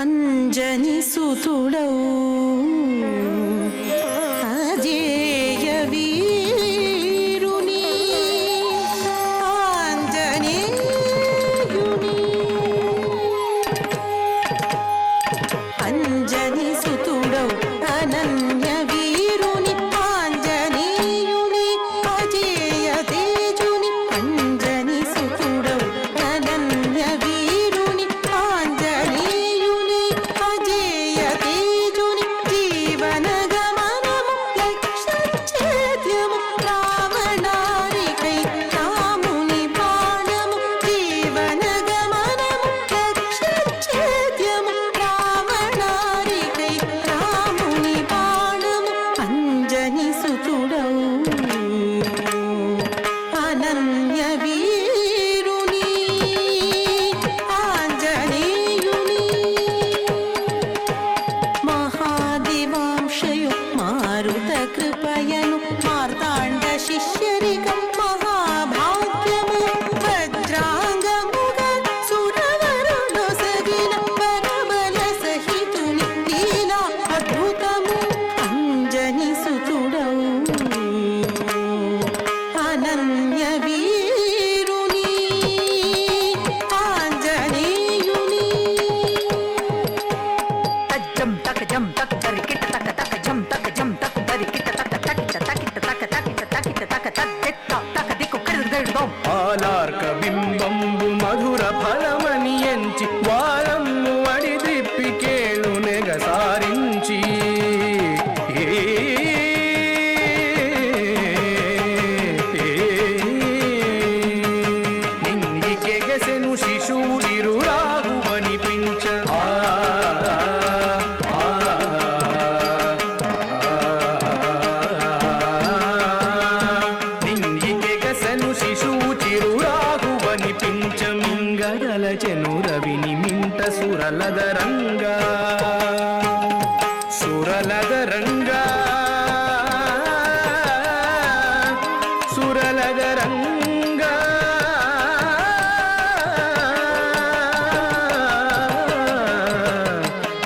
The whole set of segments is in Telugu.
अञ्जनि सुतुड ಮಾರುತ ಕೃಪಯನು ಮಾರ್ತಾಂಡ ಶಿಷ್ಯರಿಗಂ ಮಹಾಭಾಗ್ಯಮು ಭದ್ರಾಂಗಮು ಸುರವರುನು ಸಗಿಲ ಪರಬಲ ಸಹಿತುನಿ ಲೀಲ ಅದ್ಭುತಮು ಅಂಜನಿಸುತುಡವು ಅನನ್ಯ ವೀರುನಿ ಆಂಜನೇಯುನಿ ತಜ್ಜಂ ತಕಜಂ ತಕ್ಕ పించమింగగల చెను రవిని మింట సురలదరంగా సురలదరంగా సురలదరంగా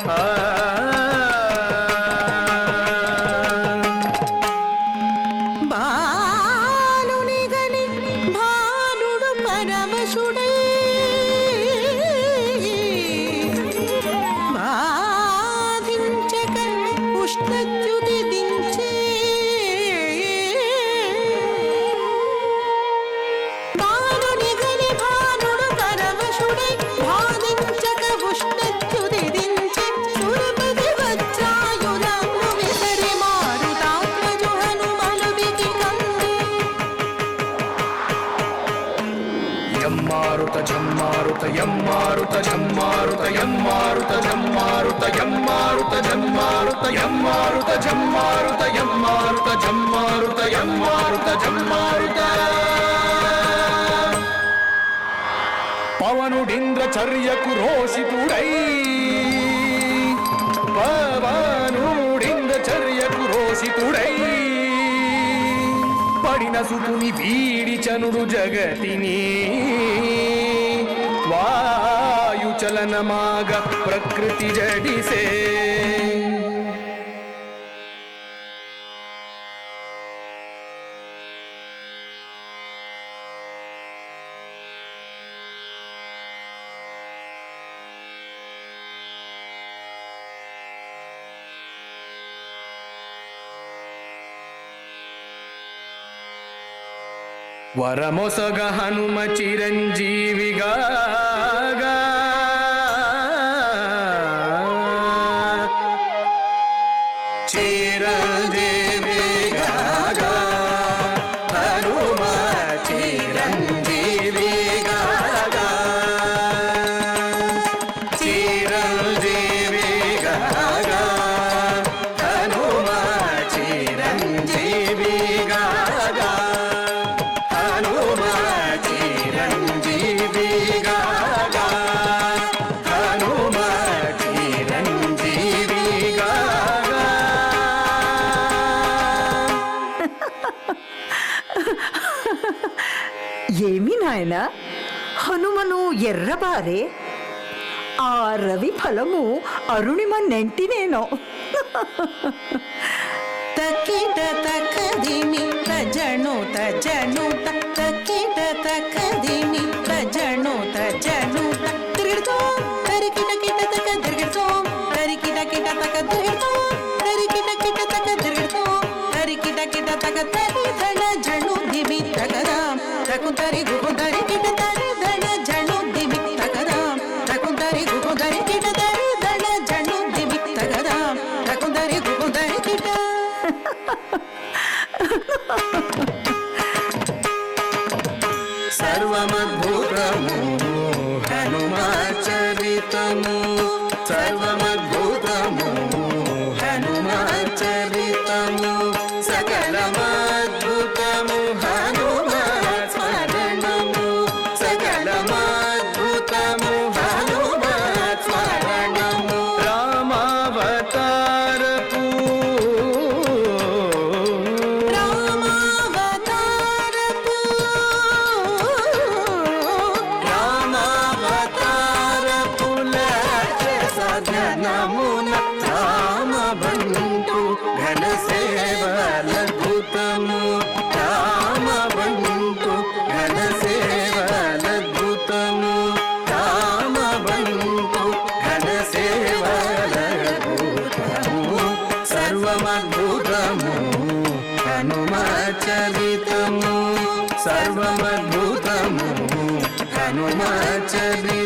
ఆ. బాలుని గని భానుడు పరమశుడై యమ్మారుత జమ్మారుత యమ్మారుత జమ్మారుత యమ్మారుత జమ్మారుత యమ్మారుత జమ్మారుత యమ్మారుత జమ్మారుత యమ్మారుత జమ్మారుత యమ్మారుత జమ్మారుత. పవనుడింద్ర చర్యకు రోషితుడై వాడిన సుతుని వీడి చనుడు జగతిని. వాయు చలనమాగ ప్రకృతి జడిసే వరమొసగ హనుమ చిరంజీవిగా ఏమి నాయనా హనుమను ఎర్రబారే ఆ రవి ఫలము అరుణిమ నెంటినేనో తకిట తకదిమి తజను తజను తకిట తకదిమి తజను తజను తిరుగుతో తరికిట కిట తక తిరుగుతో తరికిట కిట తక తిరుగుతో తరికిట కిట తక తిరుగుతో తరికిట కిట తక తరి ధన జను దిమి తగదాం తకు తరి దళ జను దిమి తగదా. తకు తరి గుగు దళ జను దిమి తగదా. తకు తరి గుగు కిట. సర్వమద్భుతము. సదనమున రామబంటు ఘన సేవలద్భుతము రామబంటు ఘన సేవలద్భుతము రామబంటు ఘన సేవలద్భుతము సర్వమద్భుతము హనుమ చరితము సర్వమద్భుతము హనుమ హనుమాచరితము